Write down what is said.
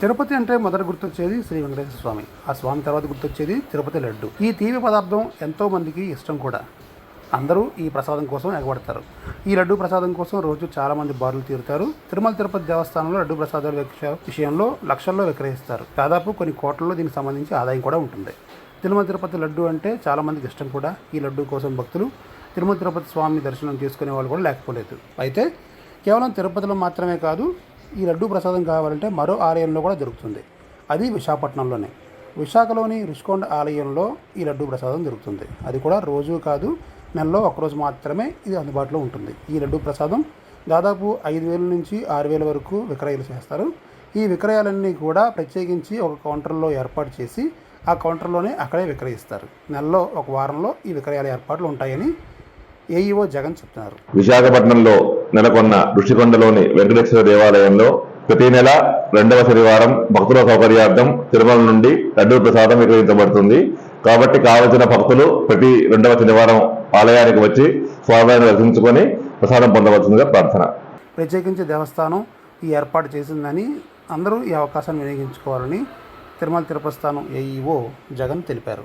తిరుపతి అంటే మొదట గుర్తొచ్చేది శ్రీ వెంకటేశ్వర స్వామి. ఆ స్వామి తర్వాత గుర్తొచ్చేది తిరుపతి లడ్డు. ఈ తీపి పదార్థం ఎంతో మందికి ఇష్టం కూడా. అందరూ ఈ ప్రసాదం కోసం ఎగబడతారు. ఈ లడ్డు ప్రసాదం కోసం రోజు చాలామంది బారులు తీరుతారు. తిరుమల తిరుపతి దేవస్థానంలో లడ్డు ప్రసాదాల విషయంలో లక్షల్లో విక్రయిస్తారు. దాదాపు కొన్ని కోట్లలో దీనికి సంబంధించి ఆదాయం కూడా ఉంటుంది. తిరుమల తిరుపతి లడ్డు అంటే చాలామందికి ఇష్టం కూడా. ఈ లడ్డు కోసం భక్తులు తిరుమల తిరుపతి స్వామి దర్శనం చేసుకునే వాళ్ళు కూడా లేకపోలేదు. అయితే కేవలం తిరుపతిలో మాత్రమే కాదు ఈ లడ్డు ప్రసాదం కావాలంటే మరో ఆలయంలో కూడా దొరుకుతుంది అది విశాఖపట్నంలోనే. విశాఖలోని రుషికొండ ఆలయంలో ఈ లడ్డు ప్రసాదం దొరుకుతుంది అది కూడా రోజు కాదు నెలలో ఒకరోజు మాత్రమే ఇది అందుబాటులో ఉంటుంది. ఈ లడ్డు ప్రసాదం దాదాపు ఐదు వేల నుంచి ఆరు వేల వరకు విక్రయాలు చేస్తారు. ఈ విక్రయాలన్నీ కూడా ప్రత్యేకించి ఒక కౌంటర్లో ఏర్పాటు చేసి ఆ కౌంటర్లోనే అక్కడే విక్రయిస్తారు. నెలలో ఒక వారంలో ఈ విక్రయాల ఏర్పాట్లు ఉంటాయని ఏఈఓ జగన్ చెప్తున్నారు. విశాఖపట్నంలో నెలకొన్న ఋషికొండలోని వెంకటేశ్వర దేవాలయంలో ప్రతి నెల రెండవ శనివారం భక్తుల సౌకర్యార్థం తిరుమల నుండి లడ్డూ ప్రసాదం విక్రయించబడుతుంది. కాబట్టి కావలసిన భక్తులు ప్రతి రెండవ శనివారం ఆలయానికి వచ్చి స్వామివారిని దర్శించుకొని ప్రసాదం పొందవలసిందిగా ప్రార్థన. ప్రత్యేకించి దేవస్థానం ఈ ఏర్పాటు చేసిందని అందరూ ఈ అవకాశాన్ని వినియోగించుకోవాలని తిరుమల తిరుపతి స్థానం ఏఈఓ జగన్ తెలిపారు.